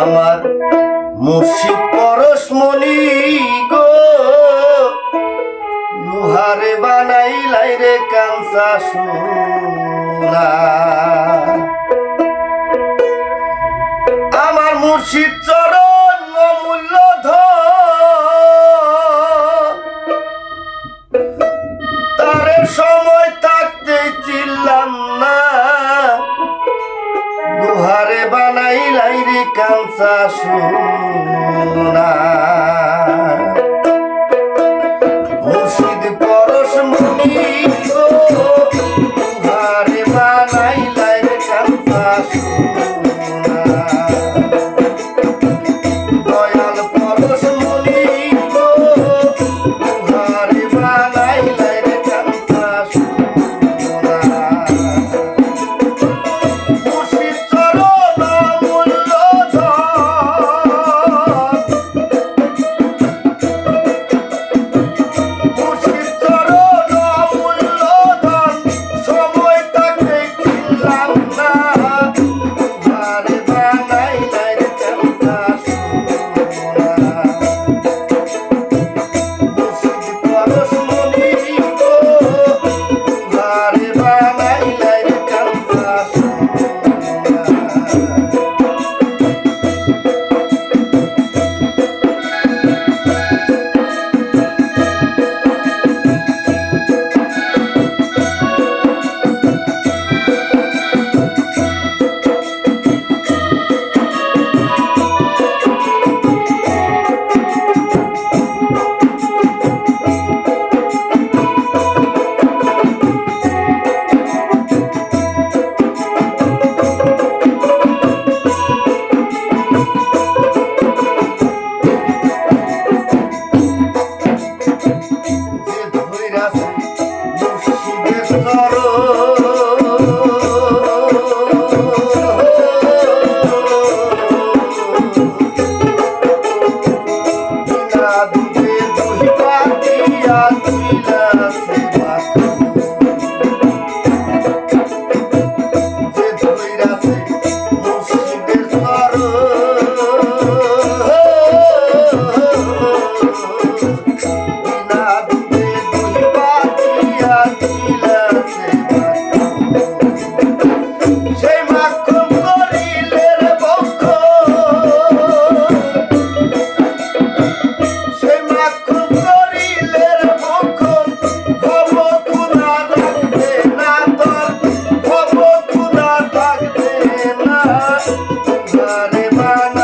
আমার মুর্শিদ পরশমণি গো। লোহারে বানাইলাই রে কাঞ্চা সোনা। আমার মুর্শিদ সোনা তুমি Bye.